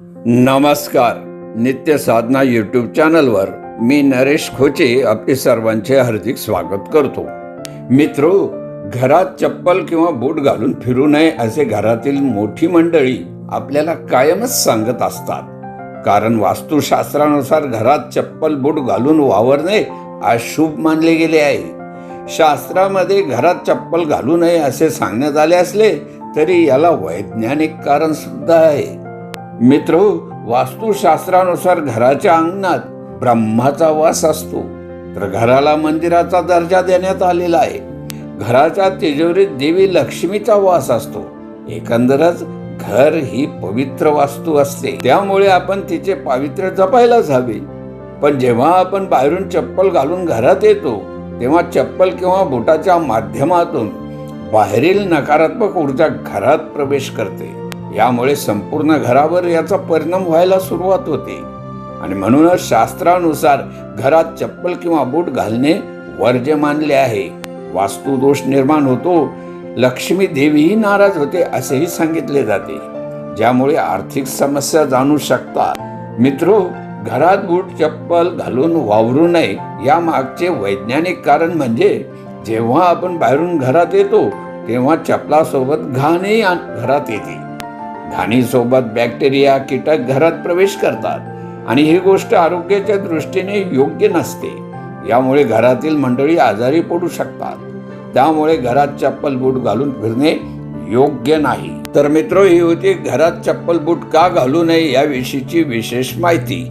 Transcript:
नमस्कार. नित्य साधना यूट्यूब चॅनलवर मी नरेश खोचे आपले सर्वांचे हार्दिक स्वागत करतो. मित्रो घरात चप्पल किंवा बूट घालून फिरू नये असे घरातील मोठी मंडळी आपल्याला कायमच सांगत असतात. कारण वास्तुशास्त्रानुसार घरात चप्पल बूट घालून वावरणे अशुभ मानले गेले आहे. शास्त्रामध्ये घरात चप्पल घालू नये असे सांगण्यात आले असले तरी याला वैज्ञानिक कारण सुद्धा आहे. मित्र वास्तुशास्त्रानुसार घराच्या अंगणात ब्रह्माचा वास असतो. तर घराला मंदिराचा दर्जा देण्यात आलेला आहे. घराच्या तिजोरीत देवी लक्ष्मीचा वास असतो. एकंदरच घर ही पवित्र वास्तू असते. त्यामुळे आपण तिचे पावित्र्य जपायलाच हवे. पण जेव्हा आपण बाहेरून चप्पल घालून घरात येतो तेव्हा चप्पल किंवा बुटाच्या माध्यमातून बाहेरील नकारात्मक ऊर्जा घरात प्रवेश करते. यामुळे संपूर्ण घरावर याचा परिणाम व्हायला सुरुवात होते. आणि म्हणूनच शास्त्रानुसार घरात चप्पल किंवा बूट घालणे वर्ज्य मानले आहे. वास्तुदोष निर्माण होतो. लक्ष्मी देवीही नाराज होते असेही सांगितले जाते. ज्यामुळे आर्थिक समस्या जाणू शकतात. मित्रो घरात बूट चप्पल घालून वावरू नये या मागचे वैज्ञानिक कारण म्हणजे जेव्हा आपण बाहेरून घरात येतो तेव्हा चपलासोबत घाणही घरात येते. घाणीसोबत बॅक्टेरिया कीटक घरात प्रवेश करतात आणि ही गोष्ट आरोग्याच्या दृष्टीने योग्य नसते. यामुळे घरातील मंडळी आजारी पडू शकतात. त्यामुळे घरात चप्पल बूट घालून फिरणे योग्य नाही. तर मित्र ही होती घरात चप्पल बूट का घालू नये याविषयीची विशेष माहिती.